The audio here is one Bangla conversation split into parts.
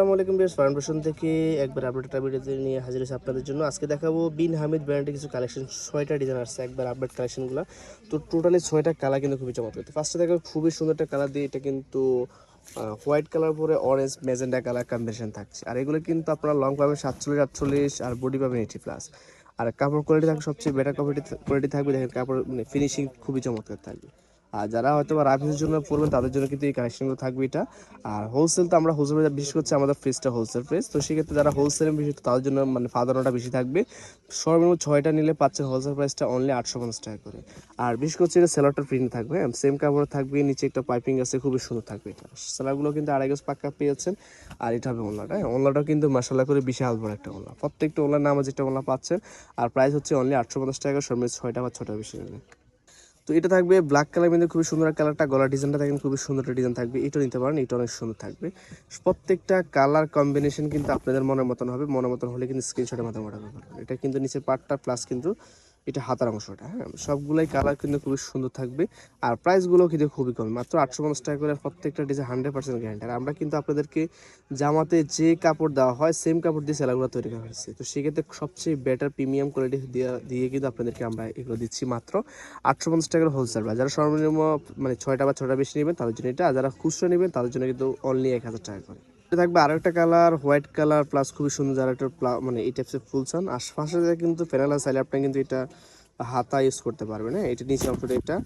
আসসালামু আলাইকুম বেশ ফাউন্ডেশন থেকে একবার আপডেট ভিডিওতে নিয়ে হাজির হয়েছে আপনাদের জন্য। আজকে দেখাবো বিন হামিদ ব্র্যান্ডের কিছু কালেকশন ছয়টা ডিজাইন আসছে একবার আপডেট কালেকশনগুলো তো টোটালি ছয়টা কালার কিন্তু খুবই চমৎকার। ফার্স্টে দেখাবো খুবই সুন্দর একটা কালার দিয়ে এটা কিন্তু হোয়াইট কালার পরে অরেঞ্জ মেজেন্ডা কালার কম্বিনেশন থাকছে। আর এগুলো কিন্তু আপনারা লং পাবেন সাতচল্লিশ, আটচল্লিশ আর বডি পাবেন এইটি প্লাস আর কাপড় কোয়ালিটি থাকবে সবচেয়ে বেটার কোয়ালিটি কোয়ালিটি থাকবে। দেখেন কাপড় মানে ফিনিশিং খুবই চমৎকার থাকবে। আর যারা হয়তো বা রাফিসের জন্য পড়বেন, তাদের জন্য কিন্তু এই কালেকশনগুলো থাকবে এটা। আর হোলসেল তো আমরা হোলসেল বিশেষ করছি আমাদের ফ্রেসটা হোলসেল ফ্রেস তো সেক্ষেত্রে যারা হোলসেলের বেশি তো তাদের জন্য মানে ফাদানোটা বেশি থাকবে। সর্বনিম্ন ছয়টা নিলে পাচ্ছেন হোলসেল প্রাইসটা অনলি আটশো পঞ্চাশ টাকা করে। আর বিশেষ করছি এটা সেলারটার প্রিন্ট থাকবে হ্যাঁ? সেম কাপড় থাকবে, নিচে একটা পাইপিং আছে, খুবই সুন্দর থাকবে এটা। সেলারগুলো কিন্তু আড়াই গজ পাক্কা পেয়েছেন। আর এটা হবে ওনলাটা হ্যাঁ? ওনলাটাও কিন্তু মশালা করে বিশাল বড় একটা ওনলা প্রত্যেকটা ওনলার নামে যেটা ওনলা পাচ্ছেন, আর প্রাইস হচ্ছে অনলি আটশো পঞ্চাশ টাকা, সর্বনিম্ন ছয়টা বা ছটা বেশি নিলে। তো এটা থাকবে ব্ল্যাক কালার কিন্তু খুবই সুন্দর কালারটা গলার ডিজাইনটা দেখেন খুবই সুন্দর একটা ডিজাইন থাকবে। এটা নিতে পারেন এটা অনেক সুন্দর থাকবে। প্রত্যেকটা কালার কম্বিনেশন কিন্তু আপনাদের মনের মতন হবে, মনের মতন হলে কিন্তু স্ক্রিনশটের মাধ্যমে পাঠাতে পারবেন। এটা কিন্তু নিচের পার্টটা প্লাস কিন্তু এটা হাতার অংশটা হ্যাঁ? সবগুলোই কালার কিন্তু খুবই সুন্দর থাকবে। আর প্রাইসগুলো কিন্তু খুবই কম, মাত্র আটশো পঞ্চাশ টাকা করে প্রত্যেকটা ডিজাইন হান্ড্রেড পার্সেন্ট গ্যারান্টি আর আমরা কিন্তু আপনাদেরকে জামাতে যে কাপড় দেওয়া হয় সেম কাপড় দিয়ে সেলাগুলো তৈরি করা হয়েছে। তো সেক্ষেত্রে সবচেয়ে বেটার প্রিমিয়াম কোয়ালিটি দিয়ে কিন্তু আপনাদেরকে আমরা এগুলো দিচ্ছি মাত্র আটশো পঞ্চাশ টাকার হোলসেল বা যারা সর্বনিম্ন মানে ছয়টা বা ছটা বেশি নেবেন, তাদের জন্য এটা, আর যারা খুচরো নেবেন, তাদের জন্য কিন্তু অনলি এক হাজার টাকা করে। থাকবে আরও একটা কালার, হোয়াইট কালার, প্লাস খুবই সুন্দর যারা একটা মানে এই টাইপসের ফুল চান। আশপাশে কিন্তু ফেনালা চাইলে আপনি কিন্তু এটা হাতা ইউজ করতে পারবেন হ্যাঁ? এটা নিচে অংশটা এটা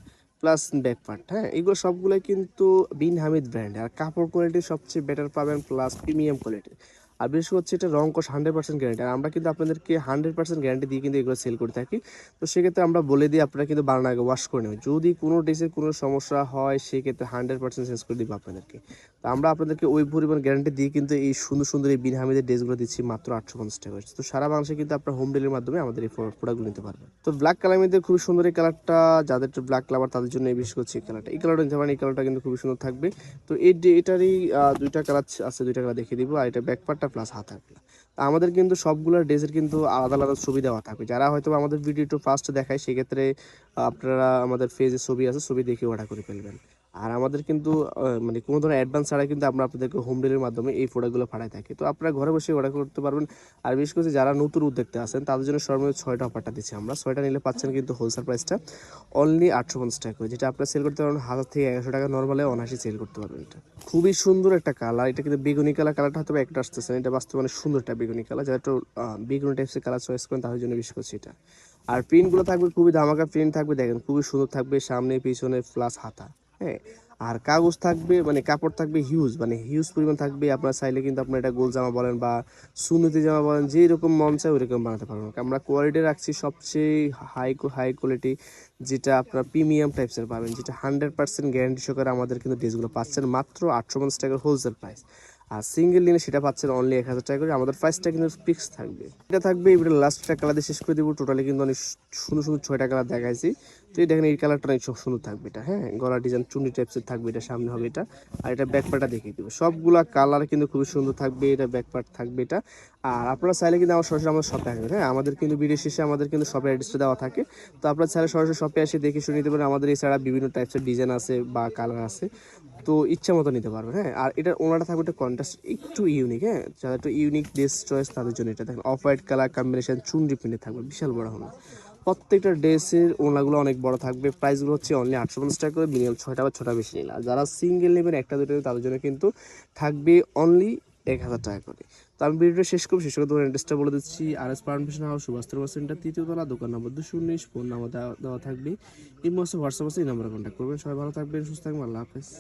প্লাস ব্যাক পার্ট হ্যাঁ? এগুলো সবগুলোই কিন্তু বিন হামিদ ব্র্যান্ড আর কাপড় কোয়ালিটি সবচেয়ে বেটার পাবেন প্লাস প্রিমিয়াম কোয়ালিটি আর বিশেষ হচ্ছে এটা রং কোষ হান্ড্রেড পার্সেন্ট গ্যারান্টি আর আমরা কিন্তু আপনাদেরকে হান্ড্রেড পার্সেন্ট গ্যারান্টি দিয়ে কিন্তু এগুলো সেল করে থাকি। তো সেক্ষেত্রে আমরা বলে দিই, আপনারা কিন্তু বানানো আগে ওয়াশ করে নেবেন। যদি কোনো ড্রেসের কোনো সমস্যা হয়, সেক্ষেত্রে হান্ড্রেড পার্সেন্ট চেঞ্জ করে দিব আপনাদেরকে। তো আমরা আপনাদেরকে ওই পরিমাণ গ্যারান্টি দিয়ে কিন্তু এই সুন্দর সুন্দর এই বিন হামিদের ড্রেসগুলো দিচ্ছি মাত্র আটশো পঞ্চাশ টাকা করে। তো সারা বাংলাদেশে কিন্তু আপনার হোম ডেলিভারির মাধ্যমে আমাদের এই প্রোডাক্টগুলো নিতে পারবেন। তো ব্ল্যাক কালার মধ্যে খুবই সুন্দর এই কালারটা যাদের ব্ল্যাক কালার তাদের জন্য এই বিশেষ করছি এই কালারটা এই কালারটা নিতে পারেন, এই কালারটা কিন্তু খুবই সুন্দর থাকবে। তো এই এটারই দুইটা কালার আছে, দুইটা কালার দেখিয়ে দিব। আর এটা ব্যাকপার্টটা প্লাস হাত থাকবে। তা আমাদের কিন্তু সবগুলো ড্রেসের কিন্তু আলাদা আলাদা ছবি দেওয়া থাকবে। যারা হয়তো আমাদের ভিডিও একটু ফার্স্ট দেখায়, সেক্ষেত্রে আপনারা আমাদের ফেজে ছবি আছে, ছবি দেখে অর্ডার করে ফেলবেন। আর আমাদের কিন্তু মানে কোনো ধরনের অ্যাডভান্স ছাড়া কিন্তু আমরা আপনাদেরকে হোম ডেলিভারির মাধ্যমে এই প্রোডাক্টগুলো পাঠাই থাকি। তো আপনারা ঘরে বসে অর্ডার করতে পারবেন। আর বিশেষ করে যারা নতুন উদ্যোক্তা আছেন, তাদের জন্য সর্বনিম্ন ছয়টা অফারটা দিচ্ছি আমরা। ছয়টা নিলে পাচ্ছেন কিন্তু হোলসেল প্রাইসটা অনলি আটশো পঞ্চাশ টাকা করে, যেটা আপনারা সেল করতে পারবেন হাজার থেকে এগারোশো টাকা নর্মালে অনায়াসে সেল করতে পারবেন এটা। খুবই সুন্দর একটা কালার এটা কিন্তু বেগুনি কালার কালারটা হয়তো একটা আসতেছে এটা বাস্তবে মানে সুন্দর একটা বেগুনি কালার যারা একটু বেগুনি টাইপসের কালার চয়েস করেন তাদের জন্য বিশেষ করছি এটা। আর প্রিন্টগুলো থাকবে খুবই ধামাকা প্রিন্ট থাকবে, দেখেন খুবই সুন্দর থাকবে, সামনে, পিছনে প্লাস হাতা। হ্যাঁ আর কাগজ থাকবে মানে কাপড় থাকবে হিউজ মানে হিউজ পরিমাণ থাকবে। আপনার চাইলে কিন্তু আপনার এটা গোল জামা বলেন বা সুনতি জামা বলেন, যে রকম মন চায় ওইরকম বানাতে পারবেন। আমরা কোয়ালিটি রাখছি সবচেয়ে হাই হাই কোয়ালিটি যেটা আপনার প্রিমিয়াম টাইপসের পাবেন, যেটা হান্ড্রেড পার্সেন্ট গ্যারান্টি সহকারে আমাদের কিন্তু ড্রেসগুলো পাচ্ছেন মাত্র আটশো পঞ্চাশ টাকার হোলসেল প্রাইস আর সিঙ্গেল নিলে সেটা পাচ্ছেন অনলি এক হাজার টাকা করে। আমাদের প্রাইসটা কিন্তু ফিক্স থাকবে। এটা থাকবে এবারে লাস্টটা কালার দিয়ে শেষ করে দেবো। টোটালি কিন্তু অনেক সুন্দর সুন্দর ছয়টা কালার দেখাইছি। তো এই দেখেন এই কালারটা অনেক খুব সুন্দর থাকবে এটা হ্যাঁ? গলা ডিজাইন চুন্ডি টাইপসের থাকবে এটা, সামনে হবে এটা। আর এটা ব্যাক পার্টটা দেখিয়ে দেবো। সবগুলা কালার কিন্তু খুবই সুন্দর থাকবে, এটা ব্যাক পার্ট থাকবে এটা। আর আপনারা চাইলে কিন্তু আমার সরাসরি আমাদের শপে আসবেন হ্যাঁ? আমাদের কিন্তু ভিডিও শেষে আমাদের কিন্তু শপে অ্যাড্রেসটা দেওয়া থাকে। তো আপনারা চাইলে সরাসরি শপে এসে দেখে শুনে নিতে পারেন। আমাদের এছাড়া বিভিন্ন টাইপসের ডিজাইন আছে বা কালার আছে। তো ইচ্ছা মতো নিতে পারবেন হ্যাঁ? আর এটার ওনাটা থাকবে একটা কন্ট্রাস্ট একটু ইউনিক হ্যাঁ? যারা একটু ইউনিক ড্রেস চয়েস তাদের জন্য এটা। দেখেন অফ হোয়াইট কালার কম্বিনেশন চুনরি প্রিন্টে থাকবে, বিশাল বড় হলো প্রত্যেকটা ড্রেসের ওনাগুলো অনেক বড় থাকবে। প্রাইসগুলো হচ্ছে অনলি আটশো পঞ্চাশ টাকা করে মিনিমাম ছয়টা বা ছটা বেশি নিলে। আর যারা সিঙ্গেল নেবেন, একটা দুটো তাদের জন্য কিন্তু থাকবে অনলি এক হাজার টাকা করে। তো আমি ভিডিওটা শেষ করব, শেষ করে তোমার অ্যাড্রেসটা বলে দিচ্ছি। R S permission house Subhash centre তৃতীয় তলা, দোকান নম্বর দুশো উনিশ, ফোন নাম্বার দেওয়া দেওয়া থাকবে। এই মাসে হোয়াটসঅ্যাপ আছে, এই নাম্বারে কন্ট্যাক্ট করবেন। সবাই ভালো থাকবেন, সুস্থ থাকবেন, আল্লাহ হাফেজ।